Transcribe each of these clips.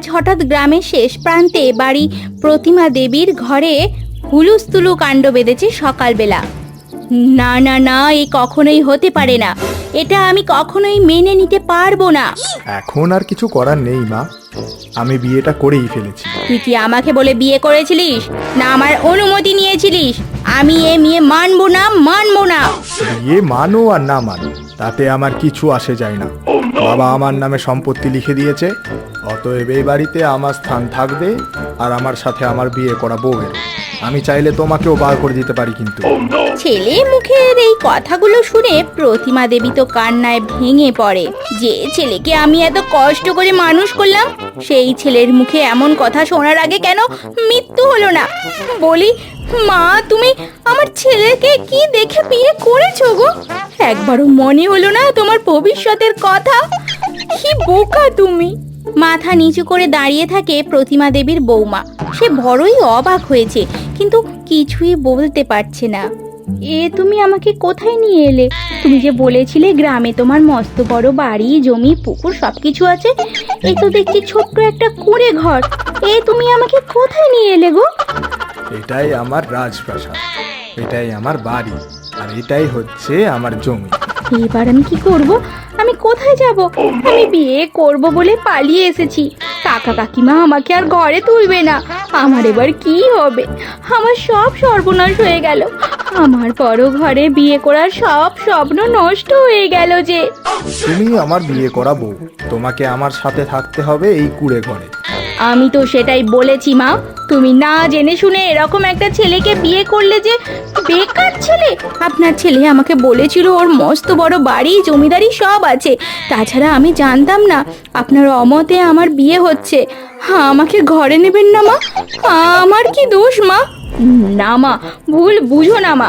আজ হঠাৎ গ্রামের শেষ প্রান্তে বাড়ি প্রতিমা দেবীর ঘরে হুলুস্থুলু কাণ্ড বেঁধেছে সকালবেলা। না না না এ কখনোই হতে পারে না। এটা আমি কখনোই মেনে নিতে পারব না। এখন আর কিছু করার নেই মা। আমি বিয়েটা করেই ফেলেছি। তুই কি আমাকে বলে বিয়ে করেছিলিস? না আমার অনুমতি নিয়েছিলিস? আমি এ মেয়ে মানবো না মানবো না। বিয়ে মানো আর না মানো তাতে আমার কিছু আসে যায় না। বাবা আমার নামে সম্পত্তি লিখে দিয়েছে অতএব এই বাড়িতে আমার স্থান থাকবে আর আমার সাথে আমার বিয়ে করা বউয়ের। আমি চাইলে তোমাকেও বার করে দিতে পারি কিন্তু। ছেলে মুখের এই কথাগুলো শুনে প্রতিমা দেবী তো কান্নায় ভেঙে পড়ে। যে ছেলেকে আমি এত কষ্ট করে মানুষ করলাম, সেই ছেলের মুখে এমন কথা শোনার আগে কেন মৃত্যু হলো না? বলি, মা, তুমি আমার ছেলেকে কি দেখে বিয়ে করেছ গো? একবারও মনে হলো না তোমার ভবিষ্যতের কথা? কি বোকা তুমি? মাথা নিচু করে দাঁড়িয়ে থাকে প্রতিমা দেবীর বৌমা। সে বড়ই অবাক হয়েছে কিন্তু কিছুই বলতে পারছে না। এ তুমি আমাকে কোথায় নিয়ে এলে? তুমি যে বলেছিলে গ্রামে তোমার মস্ত বড় বাড়ি জমি পুকুর সবকিছু আছে এই তো দেখছি ছোট্ট একটা কুঁড়ে ঘর। এ তুমি আমাকে কোথায় নিয়ে এলে গো? এটাই আমার রাজপ্রাসাদ এটাই আমার বাড়ি আর এটাই হচ্ছে আমার জমি। এবার আমি কি করব? আমি কোথায় যাব? আমি বিয়ে করব বলে পালিয়ে এসেছি। কাকা কাকিমা আমাকে আর ঘরে তুলবে না। আমার এবার কি হবে? আমার সব সর্বনাশ হয়ে গেল। আমার বড় ঘরে বিয়ে করার সব স্বপ্ন নষ্ট হয়ে গেল যে। তুমি আমার বিয়ে করাবো। তোমাকে আমার সাথে থাকতে হবে এই কুড়ে ঘরে। আমি তো সেটাই বলেছি, মা। তুমি না জেনে শুনে এরকম একটা ছেলেকে বিয়ে করলে যে বেকার ছেলে? আপনার ছেলে আমাকে বলেছিল ওর মস্ত বড় বাড়ি, জমিদারি সব আছে। তাছাড়া আমি জানতাম না আপনার অমতে আমার বিয়ে হচ্ছে। হ্যাঁ আমাকে ঘরে নেবেন না, মা? আমার কি দোষ, মা? না মা ভুল বুঝো না মা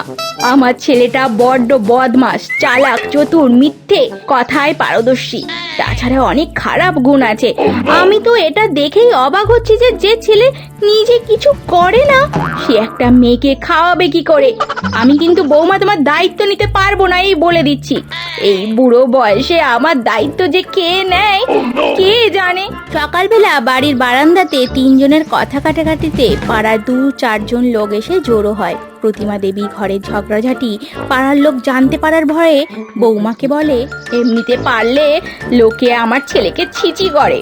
আমার ছেলেটা বড্ড বদমাস চালাক, চতুর, মিথ্যে, কথায় পারদর্শী। তাছাড়া অনেক খারাপ গুণ আছে। আমি তো এটা দেখেই অবাক হচ্ছি যে যে ছেলে নিজে কিছু করে না, সে একটা মেয়েকে খাওয়াবে কি করে? আমি কিন্তু বৌমা তোমার দায়িত্ব নিতে পারব না, এই বলে দিচ্ছি। এই বুড়ো বয়সে আমার দায়িত্ব যে কে নেয়, কে জানে? সকালবেলা বাড়ির বারান্দাতে তিনজনের কথা কাটাকাটিতে পাড়ার দু চারজন লোক এসে জোরো হয়। প্রতিমা দেবী ঘরের ঝগড়াঝাটি পাড়ার লোক জানতে পারার ভয়ে বৌমাকে বলে, এমনিতে পারলে লোকে আমার ছেলেকে ছিচি করে,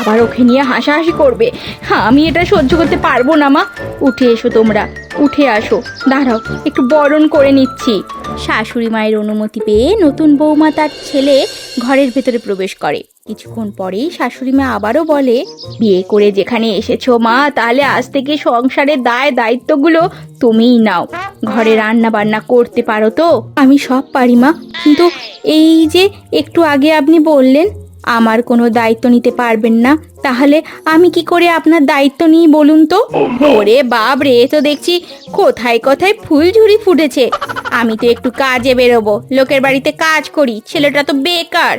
আবার ওকে নিয়ে হাসাহাসি করবে। হ্যাঁ আমি এটা সহ্য করতে পারব না মা। উঠে এসো তোমরা, উঠে আসো। দাঁড়াও, একটু বরণ করে নিচ্ছি। শাশুড়ি মায়ের অনুমতি পেয়ে নতুন বৌমা তার ছেলে ঘরের ভেতরে প্রবেশ করে। কিছুক্ষণ পরেই শাশুড়ি মা আবারও বলে, বিয়ে করে যেখানে এসেছ মা, তাহলে আজ থেকে সংসারের দায় দায়িত্বগুলো তুমিই নাও। ঘরে রান্না বান্না করতে পারো তো? আমি সব পারি মা, কিন্তু এই যে একটু আগে আপনি বললেন আমার কোনো দায়িত্ব নিতে পারবেন না তাহলে আমি কি করে আপনার দায়িত্ব নিই বলুন তো? ওরে বাপ রে তো দেখছি কোথায় কোথায় ফুল ফুলঝুরি ফুটেছে। আমি তো একটু কাজে বেরোবো লোকের বাড়িতে কাজ করি ছেলেটা তো বেকার।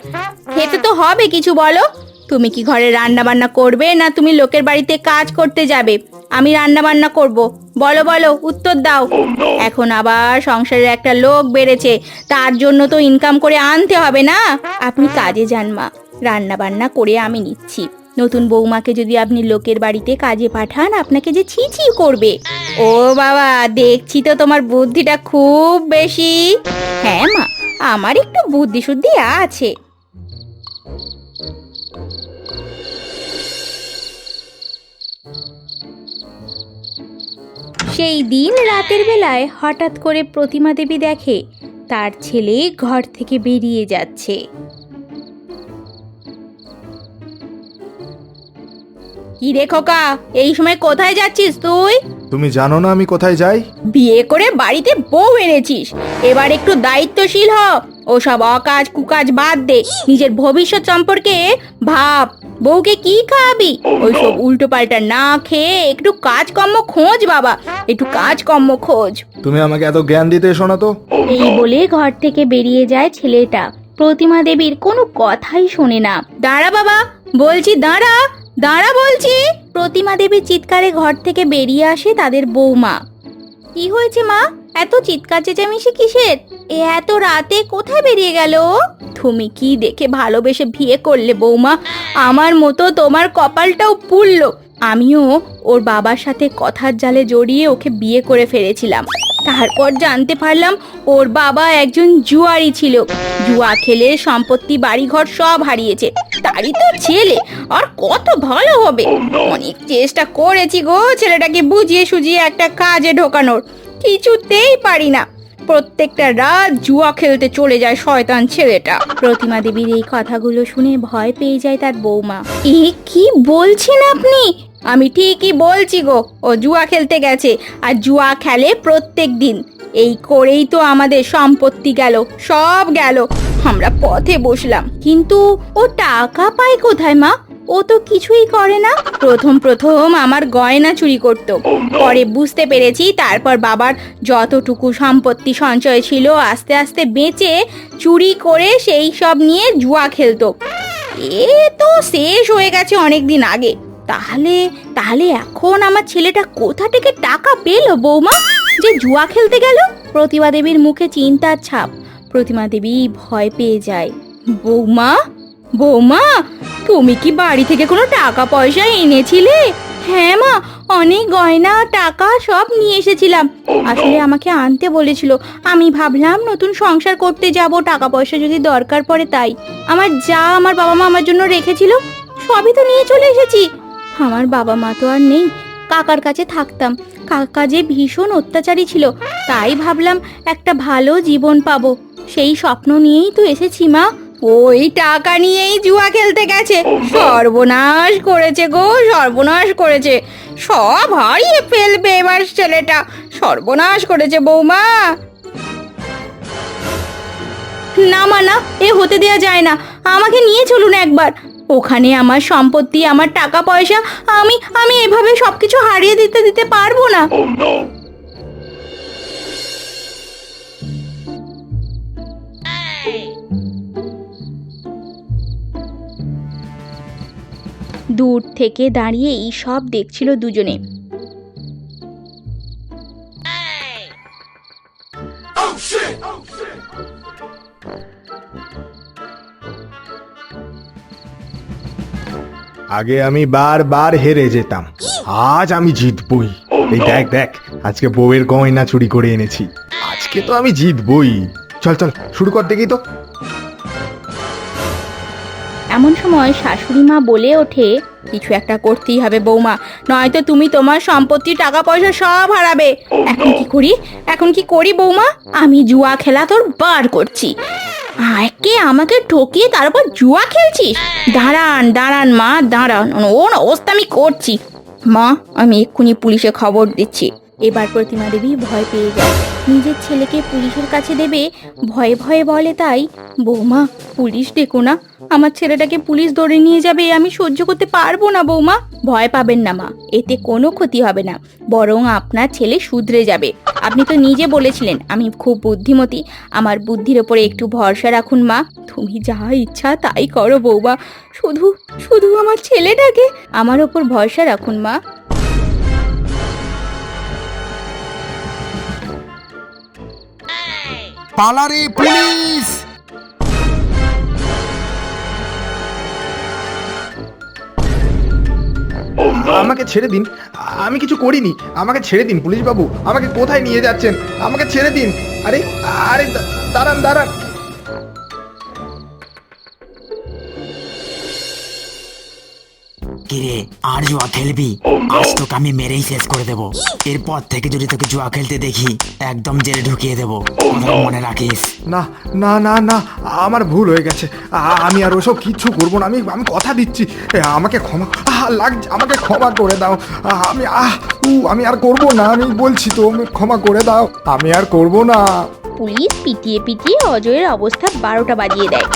খেতে তো হবে কিছু বলো? তুমি কি ঘরে রান্না বান্না করবে না তুমি লোকের বাড়িতে কাজ করতে যাবে? আমি রান্না বান্না করব। বলো বলো উত্তর দাও। এখন আবার সংসারের একটা লোক বেড়েছে তার জন্য তো ইনকাম করে আনতে হবে না? আপনি কাজে যান মা। রান্না বান্না করে আমি নিচ্ছি। নতুন বৌমাকে যদি আপনি লোকের বাড়িতে কাজে পাঠান, আপনাকে যে ছি ছি করবে। ও বাবা, দেখছি তো তোমার বুদ্ধিটা খুব বেশি। হ্যাঁ মা, আমার একটু বুদ্ধি শুদ্ধি আছে। সেই দিন রাতের বেলায় হঠাৎ করে প্রতিমা দেবী দেখে, তার ছেলে ঘর থেকে বেরিয়ে যাচ্ছে। কি রে খোকা? এই সময় কোথায় যাচ্ছিস তুই? তুমি জানো না আমি কোথায় যাই? বিয়ে করে বাড়িতে বউ এনেছিস। এবার একটু দায়িত্বশীল হ। ও সব অকাজ কুকাজ বাদ দে। নিজের ভবিষ্যৎ সম্পর্কে ভাব। বউকে কি খাওয়াবি? ওই সব উল্টো পাল্টা না খেয়ে একটু কাজকর্ম খোঁজ বাবা। একটু কাজকর্ম খোঁজ। তুমি আমাকে এত জ্ঞান দিতে এসো না তো? এই বলে ঘর থেকে বেরিয়ে যায় ছেলেটা। প্রতিমা দেবীর কোনো কথাই শোনে না। দাঁড়া বাবা বলছি দাঁড়া। দাঁড়া বলছি। প্রতিমা দেবীর চিৎকারে ঘর থেকে বেরিয়ে আসে তাদের বৌমা। কি হয়েছে মা? এত চিৎকার চেঁচামেচি কিসের? এ এত রাতে কোথায় বেরিয়ে গেল? তুমি কি দেখে ভালোবেসে বিয়ে করলে বৌমা? আমার মতো তোমার কপালটাও পুড়লো। আমিও ওর বাবার সাথে কথার জালে জড়িয়ে ওকে বিয়ে করে ফেলেছিলাম। তারপর জানতে পারলাম ওর বাবা একজন জুয়ারি ছিল। জুয়া খেলে সম্পত্তি, বাড়িঘর সব হারিয়েছে। তারই তো ছেলে, আর কত ভালো হবে। অনেক চেষ্টা করেছি গো ছেলেটাকে বুঝিয়ে সুজিয়ে একটা কাজে ঢোকানোর। কিছুতেই পারি না। প্রত্যেকটা রাত জুয়া খেলতে চলে যায় শয়তান ছেলেটা। প্রতিমা দেবীর এই কথাগুলো শুনে ভয় পেয়ে যায় তার বৌমা। এ কি বলছেন আপনি? আমি ঠিকই বলছি গো ও জুয়া খেলতে গেছে আর জুয়া খেলে প্রত্যেক দিন। এই করেই তো আমাদের সম্পত্তি গেল সব গেল। আমরা পথে বসলাম কিন্তু ও টাকা পায় কোথায় মা? ও তো কিছুই করে না। প্রথম প্রথম আমার গয়না চুরি করত। পরে বুঝতে পেরেছি তারপর বাবার যতটুকু সম্পত্তি সঞ্চয় ছিল আস্তে আস্তে বেঁচে চুরি করে সেই সব নিয়ে জুয়া খেলতো। এ তো শেষ হয়ে গেছে অনেক দিন আগে। তাহলে তাহলে এখন আমার ছেলেটা কোথা থেকে টাকা পেল বৌমা? যে জুয়া খেলতে গেল? প্রতিমা দেবীর মুখে চিন্তার ছাপ। প্রতিমা দেবী ভয় পেয়ে যায়। বৌমা? বৌমা, তুমি কি বাড়ি থেকে কোনো টাকা পয়সা এনেছিলে? হ্যাঁ মা, অনেক গয়না, টাকা সব নিয়ে এসেছিলাম। আসলে আমাকে আনতে বলেছিল। আমি ভাবলাম নতুন সংসার করতে যাব, টাকা পয়সা যদি দরকার পড়ে তাই। আমার যা আমার বাবা মা আমার জন্য রেখেছিল, সবই তো নিয়ে চলে এসেছি। আমার বাবা মা তো আর নেই। কাকার কাছে থাকতাম। কাকা যে ভীষণ অত্যাচারী ছিল তাই ভাবলাম একটা ভালো জীবন পাবো। সেই স্বপ্ন নিয়েই তো এসেছি মা। ওই টাকা নিয়েই জুয়া খেলতে গেছে। সর্বনাশ করেছে গো সর্বনাশ করেছে। সব হারিয়ে ফেলবে এবার ছেলেটা। সর্বনাশ করেছে বৌমা। না মা না এ হতে দেওয়া যায় না। আমাকে নিয়ে চলুন একবার। ওখানে আমার সম্পত্তি আমার টাকা পয়সা আমি আমি এভাবে সবকিছু হারিয়ে দিতে দিতে পারব না। দূর থেকে দাঁড়িয়ে এই সব দেখছিল দুজনে। আগে আমি বারবার হেরে যেতাম। আজ আমি জিতবই। এই দেখ দেখ আজকে বউয়ের গয়না চুরি করে এনেছি। আজকে তো আমি জিতবই। চল চল শুরু কর দেখি তো। এমন সময় শাশুড়ি মা বলে ওঠে কিছু একটা করতেই হবে বৌমা নয়তো তুমি তোমার সম্পত্তি টাকা পয়সা সব হারাবে। এখন কি করি? এখন কি করি বৌমা? আমি জুয়া খেলা তোর বার করছি। একে আমাকে ঠকিয়ে তারপর জুয়া খেলছিস? দাঁড়ান দাঁড়ান মা, দাঁড়ান। ওর অবস্থা আমি করছি। মা, আমি এক্ষুনি পুলিশে খবর দিচ্ছি। এবার প্রতিমা দেবী ভয় পেয়ে যায়। নিজের ছেলেকে পুলিশের কাছে দেবে, ভয়ে ভয়ে বলে তাই, বৌমা, পুলিশ ডেকো না। আমার ছেলেটাকে পুলিশ ধরে নিয়ে যাবে, আমি সহ্য করতে পারব না, বৌমা। ভয় পাবেন না, মা। এতে কোনো ক্ষতি হবে না। বরং আপনার ছেলে শুধরে যাবে। আপনি তো নিজে বলেছিলেন, আমি খুব বুদ্ধিমতী। আমার বুদ্ধির ওপরে একটু ভরসা রাখুন, মা। তুমি যা ইচ্ছা তাই করো, বৌমা। শুধু শুধু আমার ছেলেটাকে আমার ওপর ভরসা রাখুন, মা। পালারে, পুলিশ! আমাকে ছেড়ে দিন। আমি কিছু করিনি। আমাকে ছেড়ে দিন পুলিশ বাবু আমাকে কোথায় নিয়ে যাচ্ছেন? আমাকে ছেড়ে দিন। আরে আরে, দাঁড়ান দাঁড়ান। কিরে আর জুয়া খেলবি? আজ তোকে আমি মেরেই শেষ করে দেবো। এরপর থেকে যদি তোকে জুয়া খেলতে দেখি একদম জেলে ঢুকিয়ে দেবো। মনে রাখিস। না না না না আমার ভুল হয়ে গেছে। আমি আর ওসব কিচ্ছু করব না। আমি আমি কথা দিচ্ছি। আমাকে ক্ষমা আহ, লাগ আমাকে ক্ষমা করে দাও। আহ, আমি আহ উ, আমি আর করব না আমি বলছি তো আমি ক্ষমা করে দাও। আমি আর করব না। পুলিশ পিটিয়ে পিটিয়ে অজয়ের অবস্থা বারোটা বাজিয়ে দেয়।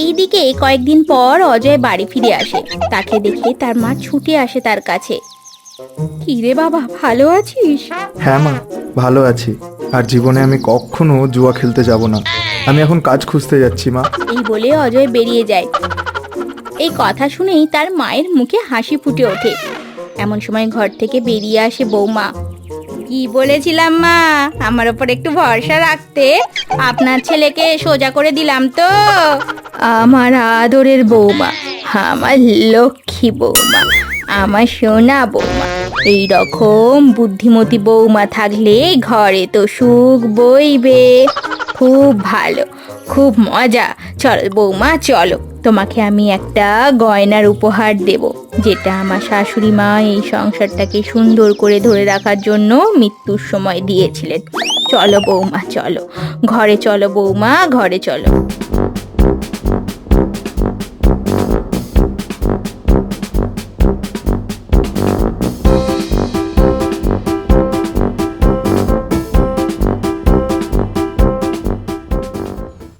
এইদিকে কয়েকদিন পর অজয় বাড়ি ফিরে আসে। তাকে দেখে তার মা ছুটে আসে তার কাছে। কি রে বাবা ভালো আছিস? হ্যাঁ মা ভালো আছি। আর জীবনে আমি কখনো জুয়া খেলতে যাব না। আমি এখন কাজ খুঁজতে যাচ্ছি মা। এই বলে অজয় বেরিয়ে যায়। এই কথা শুনেই তার মায়ের মুখে হাসি ফুটে ওঠে। এমন সময় ঘর থেকে বেরিয়ে আসে বৌমা। কি বলেছিলাম মা? আমার ওপর একটু ভরসা রাখতে। আপনার ছেলেকে সোজা করে দিলাম তো। আমার আদরের বৌমা, আমার লক্ষ্মী বৌমা। আমার সোনা বৌমা। এই রকম বুদ্ধিমতী বৌমা থাকলে ঘরে তো সুখ বইবে। খুব ভালো, খুব মজা। চল বৌমা, চলো। তোমাকে আমি একটা গয়নার উপহার দেব, যেটা আমার শাশুড়ি মা এই সংসারটাকে সুন্দর করে ধরে রাখার জন্য মৃত্যুর সময় দিয়েছিলেন। চলো বৌমা, চলো। ঘরে চলো বৌমা, ঘরে চলো।